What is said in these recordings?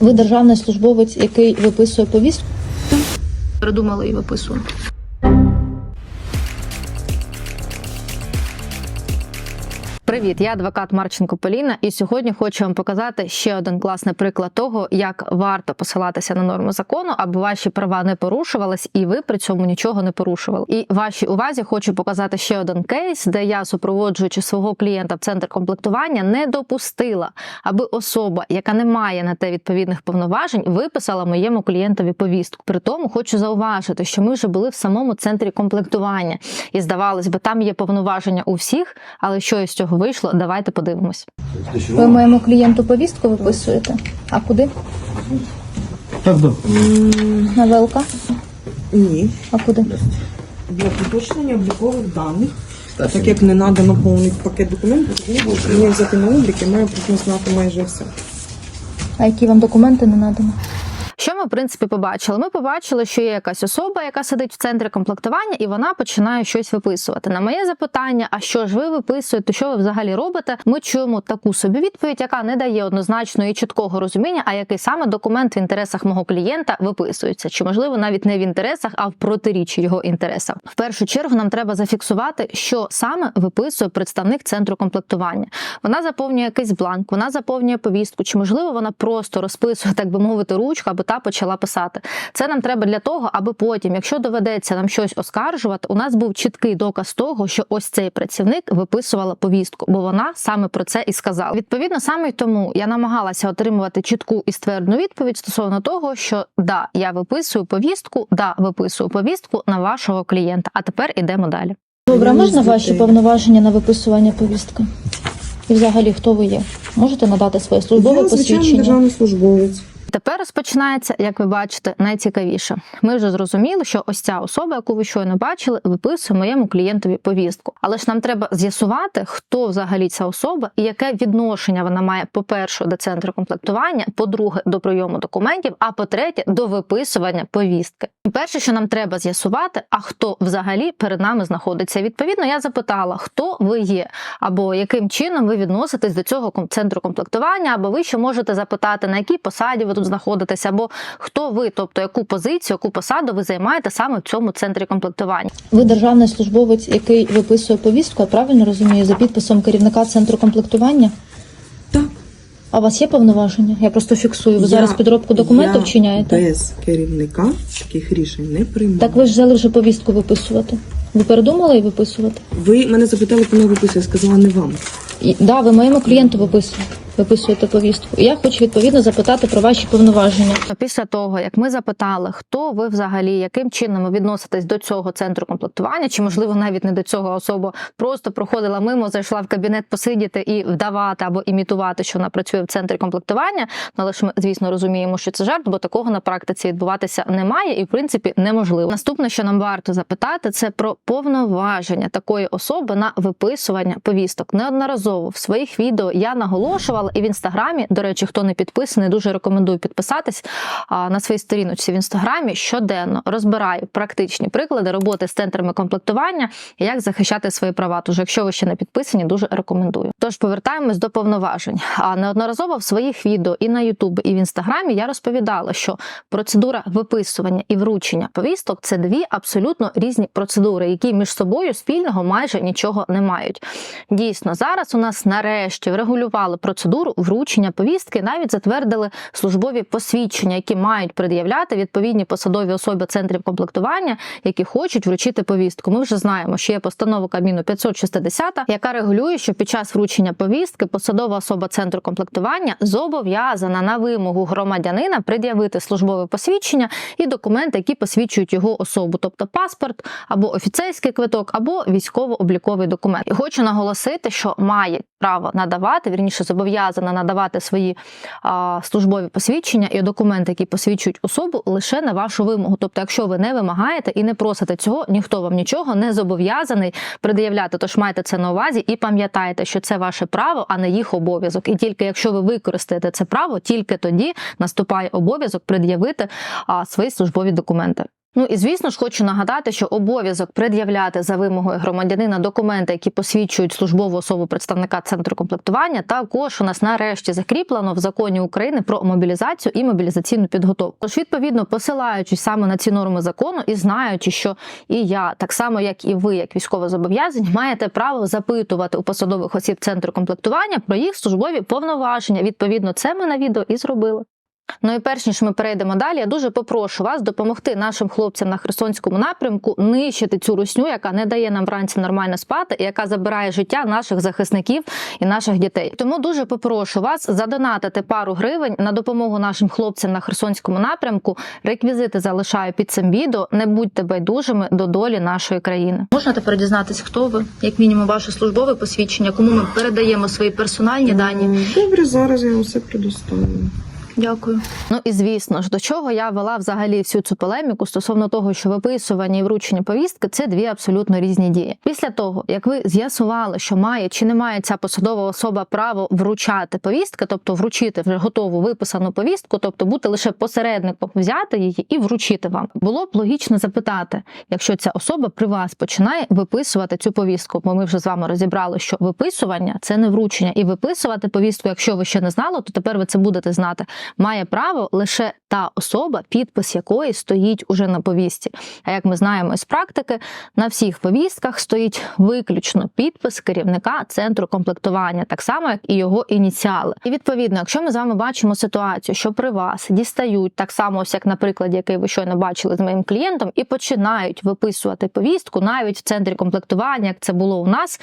Ви державний службовець, який виписує повістку? Придумали і виписує. Привіт, я адвокат Марченко Поліна, і сьогодні хочу вам показати ще один класний приклад того, як варто посилатися на норму закону, аби ваші права не порушувались, і ви при цьому нічого не порушували. І вашій увазі хочу показати ще один кейс, де я, супроводжуючи свого клієнта в центр комплектування, не допустила, аби особа, яка не має на те відповідних повноважень, виписала моєму клієнтові повістку. При тому хочу зауважити, що ми вже були в самому центрі комплектування, і здавалось би, там є повноваження у всіх, але що із цього вийшло? Давайте подивимось. Ви моєму клієнту повістку виписуєте? А куди? Так. На ВЛК? Ні, А куди? для уточнення облікових даних, так як не надано повний пакет документів, тому мені взяти на облік і маю про знати майже все. А які вам документи не надані? Що ми в принципі побачили? Ми побачили, що є якась особа, яка сидить в центрі комплектування, і вона починає щось виписувати. На моє запитання, а що ж ви виписуєте, що ви взагалі робите? Ми чуємо таку собі відповідь, яка не дає однозначного і чіткого розуміння, а який саме документ в інтересах мого клієнта виписується, чи можливо навіть не в інтересах, а в протиріччі його інтересам. В першу чергу нам треба зафіксувати, що саме виписує представник центру комплектування. Вона заповнює якийсь бланк, вона заповнює повістку, чи можливо вона просто розписує, так би мовити, ручку, аби та почала писати. Це нам треба для того, аби потім, якщо доведеться нам щось оскаржувати, у нас був чіткий доказ того, що ось цей працівник виписувала повістку, бо вона саме про це і сказала. Відповідно, саме й тому я намагалася отримувати чітку і ствердну відповідь стосовно того, що да, я виписую повістку, да, виписую повістку на вашого клієнта. А тепер ідемо далі. Добре, можна ваші повноваження на виписування повістки? І взагалі, хто ви є? Можете надати своє службове Я звичайний посвідчення? державний службовець. Тепер розпочинається, як ви бачите, найцікавіше. Ми вже зрозуміли, що ось ця особа, яку ви щойно бачили, виписує моєму клієнтові повістку. Але ж нам треба з'ясувати, хто взагалі ця особа і яке відношення вона має, по-перше, до центру комплектування, по-друге, до прийому документів, а по-третє, до виписування повістки. Перше, що нам треба з'ясувати, а хто взагалі перед нами знаходиться. Відповідно, я запитала, хто ви є, або яким чином ви відноситесь до цього центру комплектування, або ви ще можете запитати, на якій посаді ви тут знаходитесь, або хто ви, тобто яку позицію, яку посаду ви займаєте саме в цьому центрі комплектування. Ви державний службовець, який виписує повістку, я правильно розумію, за підписом керівника центру комплектування? Так. А у вас є повноваження? Я просто фіксую. Ви Я- зараз підробку документів я вчиняєте? Без керівника таких рішень не приймаю. Так ви ж взяли вже повістку виписувати. Ви передумали її виписувати? Ви мене запитали, коли я виписую, я сказала не вам. І, да, ви моєму клієнту виписуєте, виписуєте повістку. Я хочу відповідно запитати про ваші повноваження. Після того, як ми запитали, хто ви взагалі, яким чином ви відноситесь до цього центру комплектування, чи можливо навіть не до цього особа просто проходила мимо, зайшла в кабінет посидіти і вдавати або імітувати, що вона працює в центрі комплектування. Ну, але ж ми, звісно, розуміємо, що це жарт, бо такого на практиці відбуватися не має і, в принципі, неможливо. Наступне, що нам варто запитати, це про повноваження такої особи на виписування повісток. Неодноразово в своїх відео я наголошувала і в інстаграмі. До речі, хто не підписаний, дуже рекомендую підписатись на своїй сторіночці в інстаграмі. Щоденно розбираю практичні приклади роботи з центрами комплектування і як захищати свої права. Тож, якщо ви ще не підписані, дуже рекомендую. Тож повертаємось до повноважень. А неодноразово в своїх відео і на Ютуб, і в інстаграмі я розповідала, що процедура виписування і вручення повісток це дві абсолютно різні процедури, які між собою спільного майже нічого не мають. Дійсно, зараз у нас нарешті врегулювали процедуру вручення повістки, навіть затвердили службові посвідчення, які мають пред'являти відповідні посадові особи центрів комплектування, які хочуть вручити повістку. Ми вже знаємо, що є постанова Кабміну 560, яка регулює, що під час вручення повістки посадова особа центру комплектування зобов'язана на вимогу громадянина пред'явити службове посвідчення і документи, які посвідчують його особу, тобто паспорт або офіцерський квиток, або військово-обліковий документ. І хочу наголосити, що має право надавати, вірніше зобов'язана надавати свої а, службові посвідчення і документи, які посвідчують особу, лише на вашу вимогу. Тобто, якщо ви не вимагаєте і не просите цього, ніхто вам нічого не зобов'язаний пред'являти. Тож майте це на увазі і пам'ятайте, що це ваше право, а не їх обов'язок. І тільки якщо ви використаєте це право, тільки тоді наступає обов'язок пред'явити свої службові документи. Ну і звісно ж хочу нагадати, що обов'язок пред'являти за вимогою громадянина документи, які посвідчують службову особу представника центру комплектування, також у нас нарешті закріплено в законі України про мобілізацію і мобілізаційну підготовку. Тож, відповідно, посилаючись саме на ці норми закону і знаючи, що і я, так само як і ви, як військовозобов'язані, маєте право запитувати у посадових осіб центру комплектування про їх службові повноваження. Відповідно, це ми на відео і зробили. Ну і перш ніж ми перейдемо далі, я дуже попрошу вас допомогти нашим хлопцям на Херсонському напрямку нищити цю русню, яка не дає нам вранці нормально спати, і яка забирає життя наших захисників і наших дітей. Тому дуже попрошу вас задонатити пару гривень на допомогу нашим хлопцям на Херсонському напрямку. Реквізити залишаю під цим відео. Не будьте байдужими до долі нашої країни. Можна тепер дізнатися, хто ви, як мінімум, ваше службове посвідчення, кому ми передаємо свої персональні дані. Добре, зараз я вам все предоставлю. Дякую. Ну і звісно ж, до чого я вела взагалі всю цю полеміку стосовно того, що виписування і вручення повістки це дві абсолютно різні дії. Після того, як ви з'ясували, що має чи не має ця посадова особа право вручати повістки, тобто вручити вже готову виписану повістку, тобто бути лише посередником, взяти її і вручити вам, було б логічно запитати, якщо ця особа при вас починає виписувати цю повістку, бо ми вже з вами розібрали, що виписування це не вручення, і виписувати повістку, якщо ви ще не знали, то тепер ви це будете знати має право лише та особа, підпис якої стоїть уже на повістці. А як ми знаємо з практики, на всіх повістках стоїть виключно підпис керівника центру комплектування, так само як і його ініціали. І відповідно, якщо ми з вами бачимо ситуацію, що при вас дістають так само, ось як на прикладі, який ви щойно бачили з моїм клієнтом, і починають виписувати повістку навіть в центрі комплектування, як це було у нас,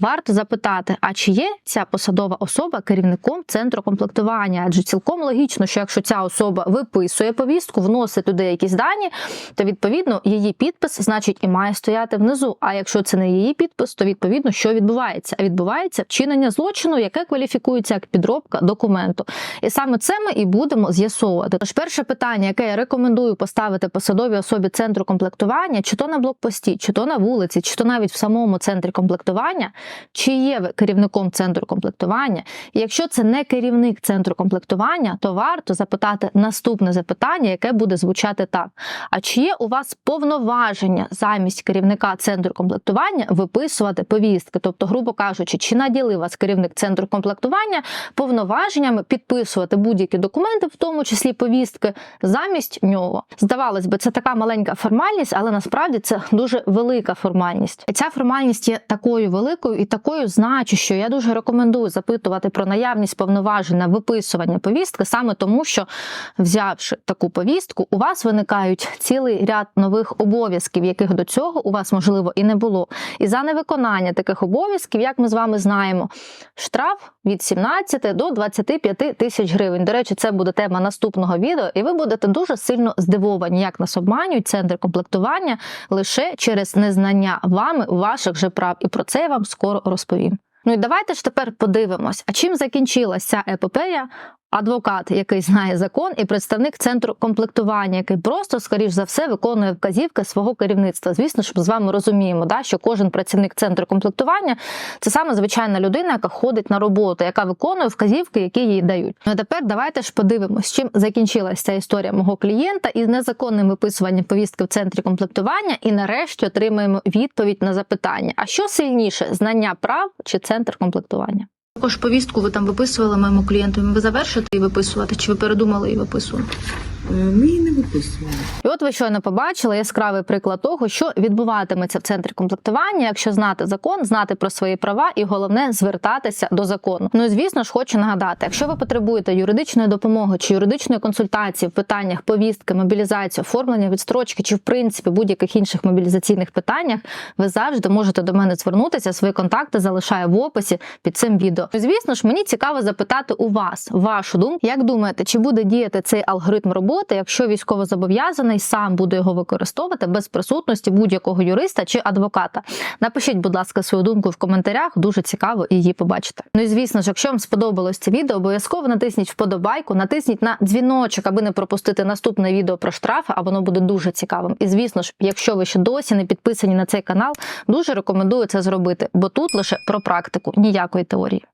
варто запитати, а чи є ця посадова особа керівником центру комплектування? Адже цілком логічно, що якщо ця особа виписує повістку, вносить туди якісь дані, то відповідно її підпис, значить, і має стояти внизу. А якщо це не її підпис, то відповідно що відбувається? А відбувається вчинення злочину, яке кваліфікується як підробка документу. І саме це ми і будемо з'ясовувати. Тож перше питання, яке я рекомендую поставити посадовій особі центру комплектування, чи то на блокпості, чи то на вулиці, чи то навіть в самому центрі комплектування, чи є ви керівником центру комплектування. І якщо це не керівник центру комплектування, то варто запитати наступне запитання, яке буде звучати так: а чи є у вас повноваження замість керівника центру комплектування виписувати повістки? Тобто, грубо кажучи, чи наділив вас керівник центру комплектування повноваженнями підписувати будь-які документи, в тому числі повістки, замість нього? Здавалось би, це така маленька формальність, але насправді це дуже велика формальність. Ця формальність є такою великою і такою значущою. Я дуже рекомендую запитувати про наявність повноважень на виписування повістки, саме тому, що взявши таку повістку, у вас виникають цілий ряд нових обов'язків, яких до цього у вас можливо і не було. І за невиконання таких обов'язків, як ми з вами знаємо, штраф від 17 до 25 тисяч гривень. До речі, це буде тема наступного відео, і ви будете дуже сильно здивовані, як нас обманюють центри комплектування лише через незнання вами ваших же прав. І про це я вам скоро розповім. Ну і давайте ж тепер подивимось, а чим закінчилася епопея адвокат, який знає закон, і представник центру комплектування, який просто, скоріш за все, виконує вказівки свого керівництва. Звісно, що ми з вами розуміємо, да, що кожен працівник центру комплектування це саме звичайна людина, яка ходить на роботу, яка виконує вказівки, які їй дають. Ну а тепер давайте ж подивимось, чим закінчилася ця історія мого клієнта із незаконним виписуванням повістки в центрі комплектування. І нарешті отримаємо відповідь на запитання: а що сильніше знання прав чи центр комплектування? Також повістку ви там виписували моєму клієнту. Ви завершите її виписувати, чи ви передумали її виписувати? Ми її не виписували. І от ви щойно побачили яскравий приклад того, що відбуватиметься в центрі комплектування, якщо знати закон, знати про свої права і головне звертатися до закону. Ну і звісно ж, хочу нагадати, якщо ви потребуєте юридичної допомоги чи юридичної консультації в питаннях повістки, мобілізації, оформлення відстрочки чи в принципі будь-яких інших мобілізаційних питаннях, ви завжди можете до мене звернутися. Свої контакти залишаю в описі під цим відео. Звісно ж, мені цікаво запитати у вас вашу думку. Як думаєте, чи буде діяти цей алгоритм роботи, якщо військовозобов'язаний сам буде його використовувати без присутності будь-якого юриста чи адвоката? Напишіть, будь ласка, свою думку в коментарях. Дуже цікаво її побачити. Ну і звісно ж, якщо вам сподобалось це відео, обов'язково натисніть вподобайку, натисніть на дзвіночок, аби не пропустити наступне відео про штрафи, а воно буде дуже цікавим. І звісно ж, якщо ви ще досі не підписані на цей канал, дуже рекомендую це зробити, бо тут лише про практику, ніякої теорії.